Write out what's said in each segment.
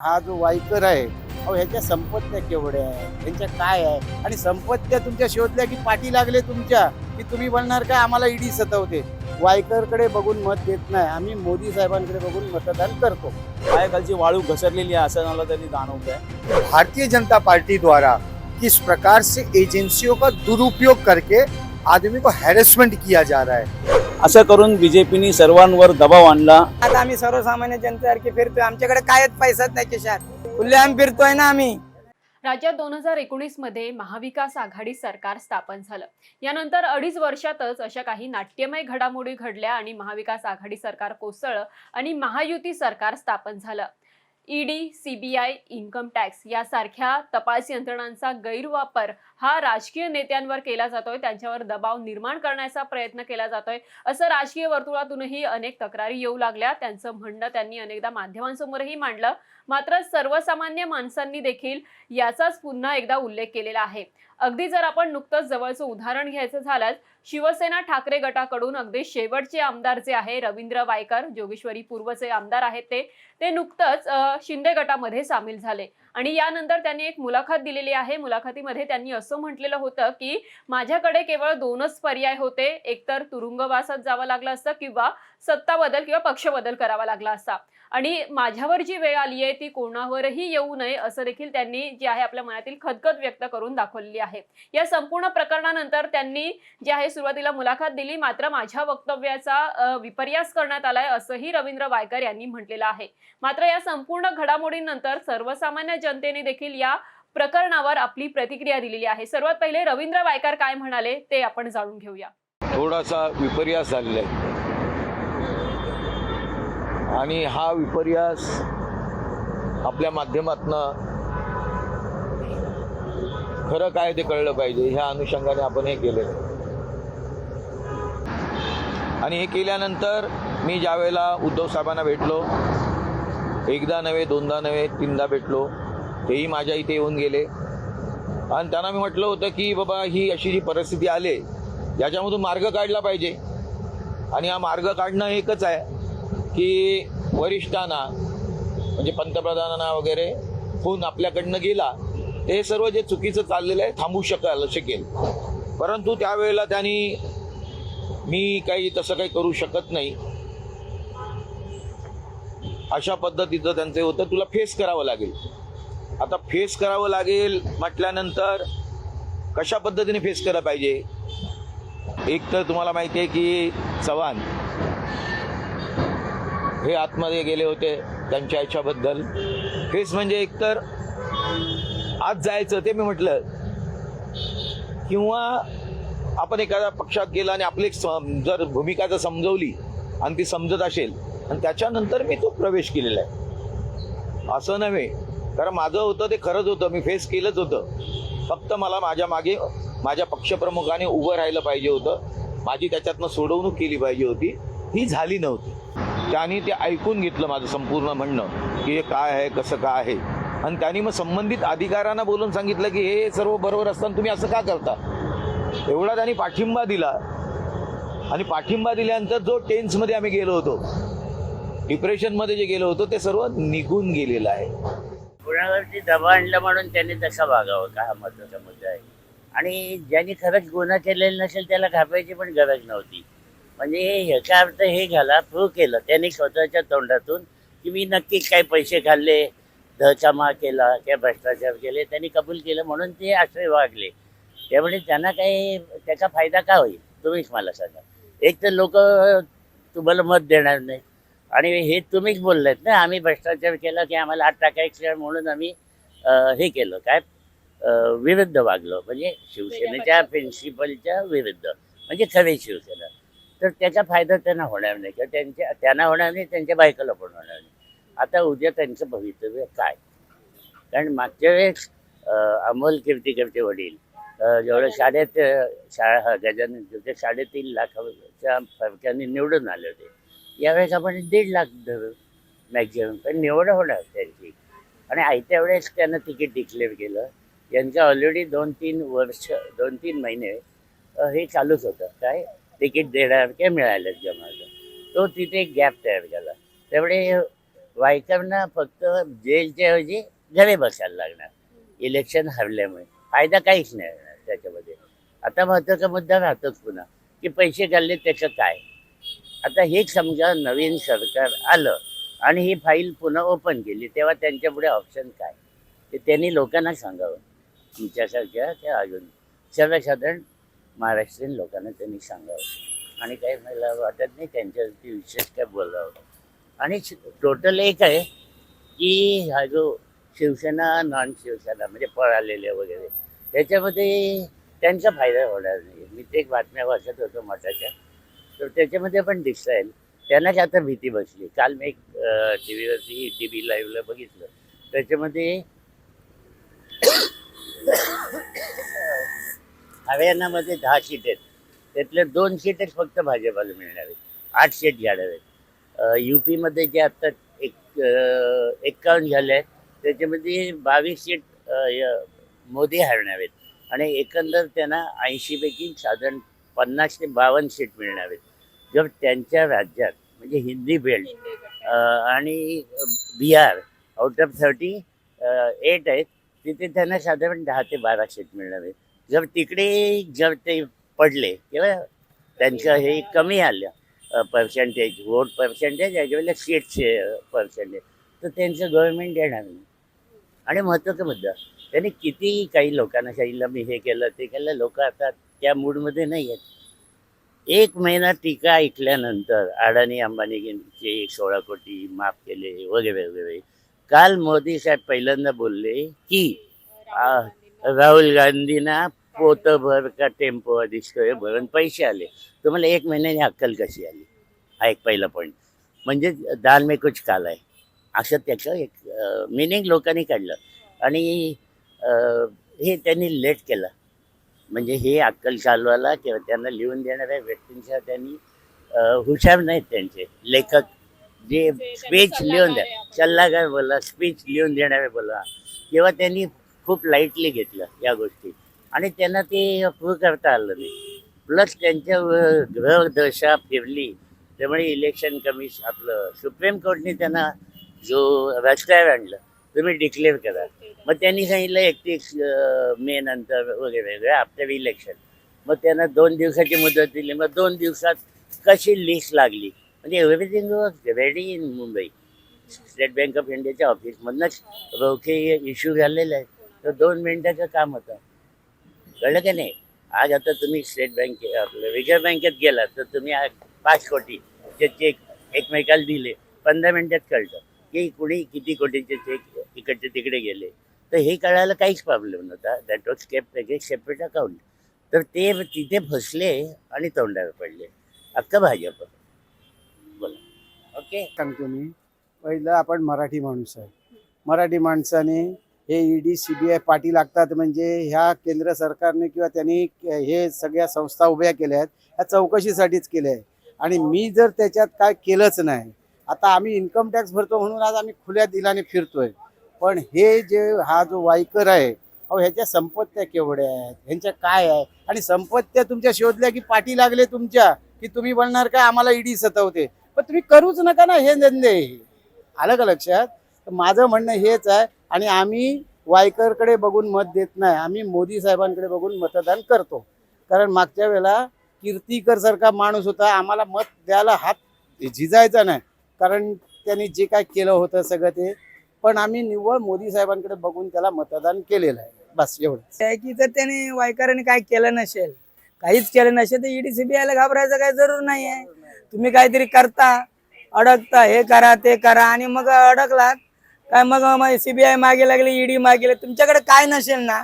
हा जो वायकर आहे अहो ह्याच्या संपत्त्या केवढ्या आहे ह्यांच्या काय आहे? आणि संपत्त्या तुमच्या शोधल्या की पाठी लागले तुमच्या? की तुम्ही म्हणणार काय आम्हाला ईडी सतवते? वायकरकडे बघून मत देत नाही. आम्ही मोदी साहेबांकडे बघून मतदान करतो. पायाखालची वाळू घसरलेली आहे असं मला त्यांनी जाणवत आहे भारतीय जनता पार्टी द्वारा किस प्रकार से एजेंसियों का दुरुपयोग करके आदमी को हैरेसमेंट किया जा रहा है। असं करून बीजेपीने सर्वांवर दबाव आणला. आता आम्ही सर्वसामान्य जनतेसारखे फिरतोय. आमच्याकडे कायच पैसाच नाही खिशात. खुले आम्ही फिरतोय ना आम्ही. राज्यात दोन हजार एकोणीसमध्ये महाविकास आघाडी सरकार स्थापन झालं. यानंतर अडीच वर्षातच अशा काही नाट्यमय घडामोडी घडल्या आणि महाविकास आघाडी सरकार कोसळलं आणि महायुती सरकार स्थापन झालं. ईडी सीबीआय इन्कम टॅक्स यासारख्या तपास यंत्रणांचा गैरवापर हा राजकीय नेत्यांवर केला जातोय त्यांच्यावर दबाव निर्माण करण्याचा प्रयत्न केला जातोय. असं राजकीय वर्तुळातूनही अनेक तक्रारी येऊ लागल्या. त्यांचं म्हणणं त्यांनी अनेकदा माध्यमांसमोरही मांडलं. मात्र सर्वसामान्य माणसांनी देखील याचाच पुन्हा एकदा उल्लेख केलेला आहे. अगदी जर आपण नुकतंच जवळचं उदाहरण घ्यायचं झालं शिवसेना ठाकरे गटाकडून अगदी शेवटचे आमदार जे आहे रवींद्र वायकर जोगेश्वरी पूर्वचे आमदार आहेत ते ते नुकतंच शिंदे गटामध्ये सामील झाले. आणि यानंतर त्यांनी एक मुलाखत दिलेली आहे. मुलाखतीमध्ये त्यांनी असं म्हटलेलं होतं की माझ्याकडे केवळ दोनच पर्याय होते. एकतर तुरुंगवासात जावं लागलं असतं किंवा सत्ता बदल किंवा पक्ष बदल करावा लागला असता आणि माझ्यावर जी वेळ आली आहे ती कोणावरही येऊ नये असं देखील त्यांनी जे आहे आपल्या मनातील खदखद व्यक्त करून दाखवलेली आहे. या संपूर्ण प्रकरणानंतर त्यांनी जे आहे सुरुवातीला मुलाखत दिली मात्र माझ्या वक्तव्याचा विपर्यास करण्यात आलाय असंही रवींद्र वायकर यांनी म्हटलेलं आहे. मात्र या संपूर्ण घडामोडींनंतर सर्वसामान्य जनतेने देखील या प्रकरणावर आपली प्रतिक्रिया दिलेली आहे. सर्वात पहिले रवींद्र वायकर काय म्हणाले ते आपण जाणून घेऊया. थोडासा विपर्यास झालेला आहे. आणि हा विपर्यास आपल्या माध्यमातनं खरं काय ते कळलं पाहिजे ह्या अनुषंगाने आपण हे केलं. आणि हे केल्यानंतर मी ज्यावेळेला उद्धव साहेबांना भेटलो एकदा नव्हे दोनदा नव्हे तीनदा भेटलो तेही माझ्या इथे येऊन गेले. आणि त्यांना मी म्हटलं होतं की बाबा ही अशी जी परिस्थिती आली याच्यामधून मार्ग काढला पाहिजे. आणि हा मार्ग काढणं एकच आहे. की वरिष्ठांना म्हणजे पंतप्रधानांना वगैरे फोन आपल्याकडनं गेला हे सर्व जे चुकीचं चाललेलं आहे थांबू शकाल शकेल. परंतु त्यावेळेला त्यांनी मी काही तसं काही करू शकत नाही. अशा पद्धतीचं त्यांचं होतं तुला फेस करावं लागेल. आता फेस करावं लागेल म्हटल्यानंतर कशा पद्धतीने फेस करायला पाहिजे? एक तर तुम्हाला माहिती आहे की चव्हाण हे आतमध्ये गेले होते त्यांच्या याच्याबद्दल. फेस म्हणजे एकतर आज जायचं ते मी म्हटलं. किंवा आपण एखाद्या पक्षात गेला आणि आपली जर भूमिका जर समजवली आणि ती समजत असेल आणि त्याच्यानंतर मी तो प्रवेश केलेला आहे. असं नव्हे. कारण माझं होतं ते खरंच होतं. मी फेस केलंच होतं. फक्त मला माझ्या मागे माझ्या पक्षप्रमुखाने उभं राहिलं पाहिजे होतं. माझी त्याच्यातनं सोडवणूक केली पाहिजे होती. ही झाली नव्हती. त्यांनी ते ऐकून घेतलं माझं संपूर्ण म्हणणं की हे काय आहे कसं काय आहे. आणि त्यांनी मग संबंधित अधिकाऱ्यांना बोलून सांगितलं की हे सर्व बरोबर असताना तुम्ही असं का करता? एवढा त्यांनी पाठिंबा दिला. आणि पाठिंबा दिल्यानंतर जो टेन्समध्ये आम्ही गेलो होतो डिप्रेशनमध्ये जे गेलो होतो ते सर्व निघून गेलेलं आहे. गुन्ह्यावरती दबा आणला म्हणून त्यांनी तसा वागावं का हा महत्त्वाचा मुद्दा आहे. आणि ज्यांनी खरंच गुन्हा केलेला नसेल त्याला घाबरायची पण गरज नव्हती. म्हणजे ह्याचा अर्थ हे झाला प्रूव्ह केलं. त्यांनी स्वतःच्या तोंडातून की मी नक्की काय पैसे खाल्ले धचामा केला किंवा भ्रष्टाचार केले त्यांनी कबूल केलं म्हणून ते असे वागले. त्यामुळे त्यांना काही त्याचा फायदा का होईल? तुम्हीच मला सांगा. एक तर लोक तुम्हाला मत देणार नाही आणि हे तुम्हीच बोललेत ना आम्ही भ्रष्टाचार केला की आम्हाला आत टाकायचं म्हणून आम्ही हे केलं. काय? विरुद्ध वागलो. म्हणजे शिवसेनेच्या प्रिन्सिपलच्या विरुद्ध. म्हणजे खरी शिवसेना. तर त्याचा फायदा त्यांना होणार नाही. किंवा त्यांच्या त्यांना होणार नाही त्यांच्या बायकोला पण होणार नाही. आता उद्या त्यांचं भवितव्य काय? कारण मागच्या वेळेस अमोल कीर्तीकरचे वडील. जेवढं जेवढे साडे शाळा गजानन ते साडेतीन लाखाच्या फरकाने निवडून आले होते. यावेळेस आपण दीड लाख धरू मॅक्झिमम पण निवड होणार त्यांची. आणि आयत्या वेळेस त्यांना तिकीट डिक्लेअर केलं. यांचं ऑलरेडी दोन तीन वर्ष दोन तीन महिने हे चालूच होतं. काय? तिकीट देणार काय मिळालं जमायला तो तिथे गॅप तयार झाला त्यामुळे वायकरना फक्त जेलच्या ऐवजी बसायला लागणार. इलेक्शन हरल्यामुळे. फायदा काहीच नाही होणार त्याच्यामध्ये. आता महत्त्वाचा मुद्दा राहतोच पुन्हा की पैसे घालले त्याचं काय? आता हे समजा नवीन सरकार आलं आणि ही फाईल पुन्हा ओपन केली तेव्हा त्यांच्यापुढे ऑप्शन काय? ते त्यांनी लोकांना सांगावं. तुमच्यासारख्या त्या अजून सर्वसाधारण महाराष्ट्रीयन लोकांना त्यांनी सांगावं. आणि काही मला वाटत नाही त्यांच्यावरती विशेष काय बोलावं. आणि टोटल एक आहे की हा जो शिवसेना नॉन शिवसेना म्हणजे पळालेले वगैरे त्याच्यामध्ये त्यांचा फायदा होणार नाही. मी ते एक बातम्या वाचत होतो मठाच्या. तर त्याच्यामध्ये पण दिसता येईल त्यांनाच आता भीती बसली. काल मी एक टी व्हीवरती टी व्ही लाईव्हला बघितलं. त्याच्यामध्ये हरियाणामध्ये दहा सीट आहेत. त्यातल्या दोन सीटच फक्त भाजपाला मिळणार. आहेत आठ सीट घेणार आहेत. यू पीमध्ये जे आत्ता एक एक्कावन्न झाले आहेत त्याच्यामध्ये बावीस सीट मोदी हरणार आहेत. आणि एकंदर त्यांना ऐंशीपैकी साधारण पन्नास ते बावन्न सीट मिळणार आहेत. जर त्यांच्या राज्यात म्हणजे हिंदी बेल्ट आणि Bihar out of thirty eight आहेत तिथे त्यांना साधारण दहा ते बारा सीट मिळणार आहेत. जर तिकडे जर ते पडले किंवा त्यांचं हे कमी आलं पर्सेंटेज वोट पर्सेंटेज याच्यावेळेला सीटचे पर्सेंटेज तर त्यांचं गव्हर्नमेंट देणार नाही. आणि महत्त्वाचा मुद्दा त्यांनी किती काही लोकांना सांगितलं मी हे केलं ते केलं लोक आता त्या मूडमध्ये नाही आहेत. एक महिना टीका ऐकल्यानंतर अडाणी अंबानीचे सोळा कोटी माफ केले वगैरे वगैरे. काल मोदी साहेब पहिल्यांदा बोलले की राहुल गांधींना पोतभर का टेम्पो दिसतोय भरून पैसे आले. तुम्हाला एक महिन्याने अक्कल कशी आली? हा एक पहिला पॉईंट म्हणजे दाल में कुछ काला आहे असं त्याचं एक मिनिंग लोकांनी काढलं. आणि हे त्यांनी लेट केलं. म्हणजे हे अक्कल चालवायला किंवा त्यांना लिहून देणाऱ्या व्यक्तींच्या त्यांनी हुशार नाहीत त्यांचे. लेखक जे स्पीच लिहून द्या. सल्लागार बोला स्पीच लिहून देणारे बोला. किंवा त्यांनी खूप लाईटली घेतलं या गोष्टी. आणि त्यांना ते अप्रूव्ह करता आलं नाही. प्लस त्यांच्या ग्रहदशा फिरली त्यामुळे इलेक्शन कमिशन आपलं सुप्रीम कोर्टने त्यांना जो रस्त्यावर आणलं तुम्ही डिक्लेअर करा. मग त्यांनी सांगितलं एकतीस मे नंतर वगैरे वगैरे आफ्टर इलेक्शन मग त्यांना दोन दिवसाची मुदत दिली. मग दोन दिवसात कशी लिस्ट लागली? म्हणजे everything was ready in Mumbai state bank of इंडियाच्या ऑफिसमधनंच रोखे इश्यू झालेले आहे तर दोन मिनटाचं काम होतं. कळलं की नाही? आज आता तुम्ही स्टेट बँके आपलं रिझर्व्ह बँकेत गेलात तर तुम्ही आज पाच कोटीचे चेक एकमेकाला दिले. पंधरा मिनटात कळतं की कुणी किती कोटीचे चेक इकडचे तिकडे गेले. तर हे कळायला काहीच प्रॉब्लेम नव्हता. That was kept separate account तर ते तिथे फसले आणि तोंडावर पडले. अख्खं भाजप. बोला. ओके सांगतो मी. पहिलं आपण मराठी माणूस आहे. मराठी माणसाने हे ईडी सी बी आय पाठी लागतात म्हणजे ह्या केंद्र सरकारने किंवा त्यांनी हे सगळ्या संस्था उभ्या केल्या आहेत ह्या चौकशीसाठीच केल्या आहे आणि मी जर त्याच्यात काय केलंच नाही आता आम्ही इन्कम टॅक्स भरतो म्हणून आज आम्ही खुल्या दिलाने फिरतोय. पण हे जे हा जो वायकर आहे अहो ह्याच्या संपत्त्या केवढ्या आहेत ह्यांच्या काय आहे? आणि संपत्त्या तुमच्या शोधल्या की पाठी लागले तुमच्या की तुम्ही बोलणार का आम्हाला ईडी सतवते. पण तुम्ही करूच नका ना हे धंदे. आलं का लक्षात? तर माझं म्हणणं हेच आहे आणि आम्ही वायकरकडे बघून मत देत नाही. आम्ही मोदी साहेबांकडे बघून मतदान करतो. कारण मागच्या वेळेला कीर्तीकर सारखा माणूस होता. आम्हाला मत द्यायला हात झिजायचा नाही. कारण त्यांनी जे काय केलं होतं सगळं ते. पण आम्ही निव्वळ मोदी साहेबांकडे बघून त्याला मतदान केलेलं आहे. बस एवढं आहे की जर त्याने वायकरांनी काय केलं नसेल काहीच केलं नसेल तर ईडी सीबीआयला घाबरायचं काही जरूर नाही आहे तुम्ही काहीतरी करता अडकता हे करा ते करा आणि मग अडकलात काय मग सीबीआय मागे लागली ईडी मागे लागली. तुमच्याकडे काय नसेल ना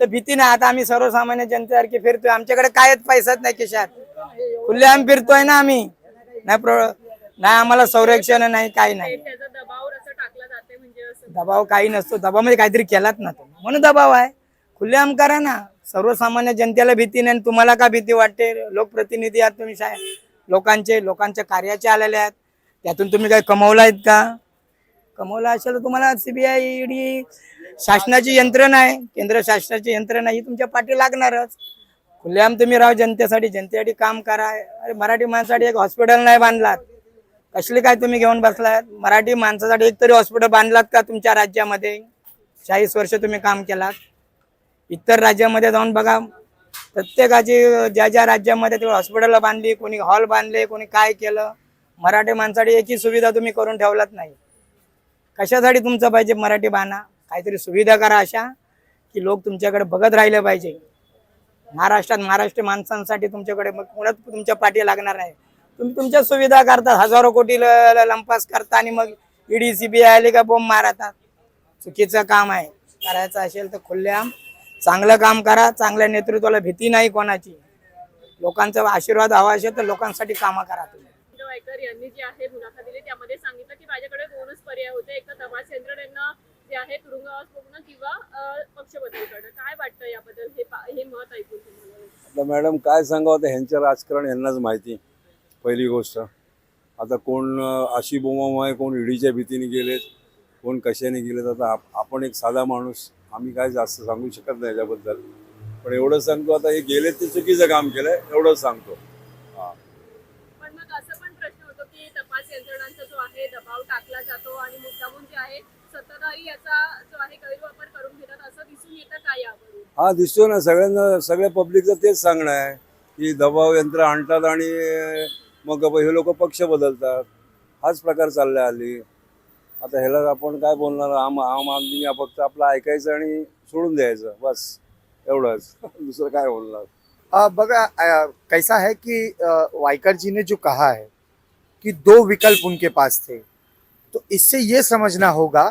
तर भीती नाही आता आम्ही सर्वसामान्य जनतेसारखे फिरतोय. आमच्याकडे कायच पैसाच नाही खिशात. खुले आम्ही फिरतोय ना आम्ही. नाही प्रो नाही आम्हाला संरक्षण नाही काही नाही. दबाव काही नसतो. दबाव म्हणजे काहीतरी केलाच ना तुम्ही. म्हणून दबाव आहे. खुलेआम करा ना. सर्वसामान्य जनतेला भीती नाही आणि तुम्हाला का भीती वाटते? लोकप्रतिनिधी आहात तुम्ही साहेब लोकांचे लोकांच्या कार्याचे आलेले आहेत. त्यातून तुम्ही काही कमवलायत आहेत का? कमवलं असेल तर तुम्हाला सीबीआय ईडी शासनाची यंत्रणा आहे केंद्र शासनाची यंत्रणा ही तुमच्या पाठी लागणारच. खुल्याम तुम्ही राव जनतेसाठी. जनतेसाठी काम करा. अरे मराठी माणसासाठी एक हॉस्पिटल नाही बांधलात. कसले काय तुम्ही घेऊन बसलात? मराठी माणसासाठी एक तरी हॉस्पिटल बांधलात का तुमच्या राज्यामध्ये? चाळीस वर्ष तुम्ही काम केलात. इतर राज्यामध्ये जाऊन बघा. प्रत्येकाची ज्या ज्या राज्यामध्ये ते हॉस्पिटल बांधली कोणी हॉल बांधले कोणी काय केलं मराठी माणसासाठी याची सुविधा तुम्ही करून ठेवलात नाही. कशासाठी तुमचं पाहिजे मराठी बाणा? काहीतरी सुविधा करा अशा की लोक तुमच्याकडे बघत राहिले पाहिजे. महाराष्ट्रात महाराष्ट्र माणसांसाठी तुमच्याकडे मग कोणत तुमच्या पाठी लागणार नाही. तुम्ही तुमच्या सुविधा करतात. हजारो कोटी लंपास करता आणि मग ईडी बी आले का बोंब मारतात. चुकीचं काम आहे. करायचं असेल तर खुल्लेआम. चांगलं काम करा. चांगल्या नेतृत्वाला भीती नाही कोणाची. लोकांचा आशीर्वाद हवा असेल तर लोकांसाठी कामं करा तुम्ही. वायकर यांनी जे आहे मुलाखत दिली त्यामध्ये सांगितलं की माझ्याकडे दोनच पर्याय होते. एक तर तपास यंत्रणेनं जे आहे तुरुंगवास बघणं किंवा पक्ष बदल करणं. काय वाटतं याबद्दल? हे हे मत ऐकून तुम्हाला मॅडम काय सांगावं आता ह्यांचं राजकारण यांनाच माहिती पहिली गोष्ट. आता कोण अशी अशी आहे कोण ईडीच्या भीतीने गेलेत कोण कशाने गेलेत आता आप- आपण एक साधा माणूस आम्ही काय जास्त सांगू शकत नाही याच्याबद्दल. पण एवढं सांगतो आता हे गेलेत ते चुकीचं काम केलं एवढंच सांगतो पण मग असं पण प्रश्न होतो की यंत्रणांचा जो आहे दबाव टाकला जातो आणि मुद्दामून जे आहे सत्ताधारी याचा जो आहे गैरवापर करून घेतात असं दिसून येतं का यावरून? हा दिसतो ना सगळ्यांना सगळ्या पब्लिकचं तेच सांगणं आहे की दबाव यंत्र आणतात आणि मग हे लोक पक्ष बदलतात. हाच प्रकार चाललाय हल्ली. आता ह्याला आपण काय बोलणार? आम आम आदमी फक्त आपलं ऐकायचं आणि सोडून द्यायचं. बस. एवढंच. दुसरं काय बोलणार? अ, कैसा है कि अ, वाइकर जी ने जो कहा है कि दो विकल्प उनके पास थे। तो इससे ये समझना होगा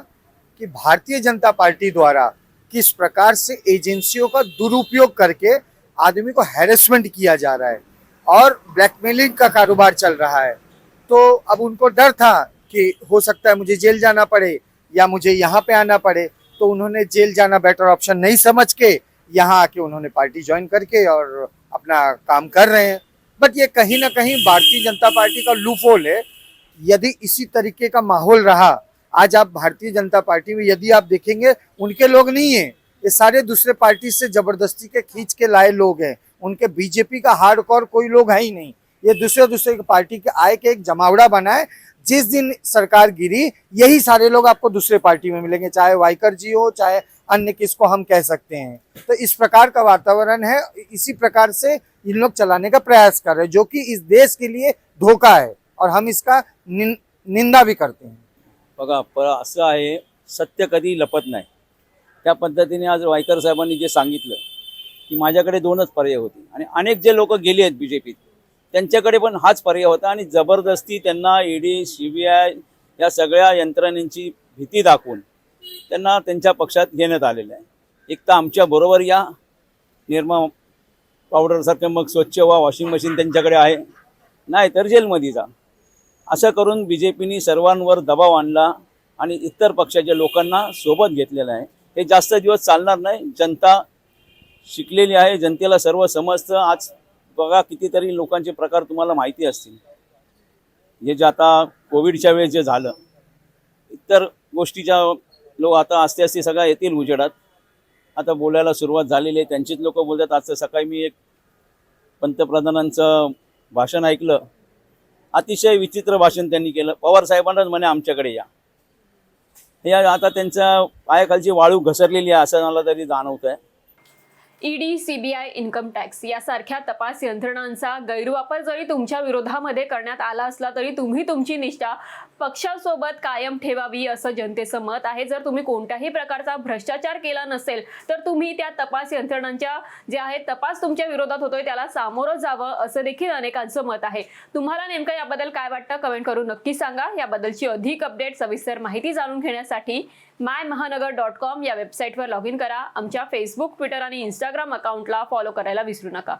कि भारतीय जनता पार्टी द्वारा किस प्रकार से एजेंसियों का दुरुपयोग करके आदमी को हैरेसमेंट किया जा रहा है और ब्लैकमेलिंग का कारोबार चल रहा है। तो अब उनको डर था कि हो सकता है मुझे जेल जाना पड़े या मुझे यहाँ पे आना पड़े तो उन्होंने जेल जाना बेटर ऑप्शन नहीं समझ के यहाँ आके उन्होंने पार्टी ज्वाइन करके और अपना काम कर रहे हैं। बट ये कहीं ना कहीं भारतीय जनता पार्टी का लूफोल है। यदि इसी तरीके का माहौल रहा, आज आप भारतीय जनता पार्टी में यदि आप देखेंगे, उनके लोग नहीं है। ये सारे दूसरे पार्टी से ज़बरदस्ती के खींच के लाए लोग हैं। उनके बीजेपी का हार्डकोर कोई लोग है ही नहीं। ये दूसरे दूसरे पार्टी के आय के एक जमावड़ा बना है जिस दिन सरकार गिरी, यही सारे लोग आपको दूसरे पार्टी में मिलेंगे, चाहे वाइकर जी हो, चाहे अन्य किसको हम कह सकते हैं। तो इस प्रकार का वातावरण है, इसी प्रकार से इन लोग चलाने का प्रयास कर रहे हैं, जो कि इस देश के लिए धोखा है, और हम इसका निंदा भी करते हैं। बघा प असं आहे, सत्य कधी लपत नाही. त्या पद्धतीने आज वायकर साहेबांनी जे सांगितलं, की माझ्याकडे दोनच पर्याय होते अनेक जे लोक गेले आहेत बी त्यांच्याकडे पण हाच पर्याय होता आणि जबरदस्ती त्यांना ईडी सी बी आय या सगळ्या यंत्रणेची भीती दाखवून त्यांना त्यांच्या पक्षात घेण्यात आलेलं आहे. एक तर आमच्या बरोबर या निर्मा पावडरसारखं मग स्वच्छ व्हा वॉशिंग मशीन त्यांच्याकडे आहे. नाही तर जेलमध्ये जा. असं करून बी जे पीने सर्वांवर दबाव आणला आणि इतर पक्षाच्या लोकांना सोबत घेतलेलं आहे. हे जास्त दिवस चालणार नाही. जनता शिकलेली आहे. जनतेला सर्व समजतं आज बघा कितीतरी लोकांचे प्रकार तुम्हाला माहिती असतील. हे जे आता कोविडच्या वेळेस जे झालं इतर गोष्टीच्या लोक आता आस्ते आस्ते सगळ्या येतील उजेडात. आता बोलायला सुरुवात झालेली आहे. त्यांचीच लोक बोलतात आज सकाळी मी एक पंतप्रधानांचं भाषण ऐकलं. अतिशय विचित्र भाषण त्यांनी केलं. पवार साहेबांनाच म्हणे आमच्याकडे या. हे आता त्यांच्या पायाखालची वाळू घसरलेली आहे असं मला तरी जाणवत आहे ईडी सीबीआय इन्कम टॅक्स यासारख्या तपास यंत्रणांचा गैरवापर जरी तुमच्या विरोधामध्ये करण्यात आला असला तरी तुम्ही तुमची निष्ठा पक्षासोबत कायम ठेवावी असं जनतेचं मत आहे. जर तुम्ही कोणत्याही प्रकारचा भ्रष्टाचार केला नसेल तर तुम्ही त्या तपास यंत्रणांच्या जे आहे तपास तुमच्या विरोधात होतोय त्याला सामोरं जावं असं देखील अनेकांचं मत आहे. तुम्हाला नेमकं याबद्दल काय वाटतं? कमेंट करून नक्की सांगा. याबद्दलची अधिक अपडेट सविस्तर माहिती जाणून घेण्यासाठी माय महानगर डॉट कॉम या वेबसाईटवर लॉग इन करा. आमच्या फेसबुक ट्विटर आणि इंस्टाग्राम अकाउंटला फॉलो करायला विसरू नका.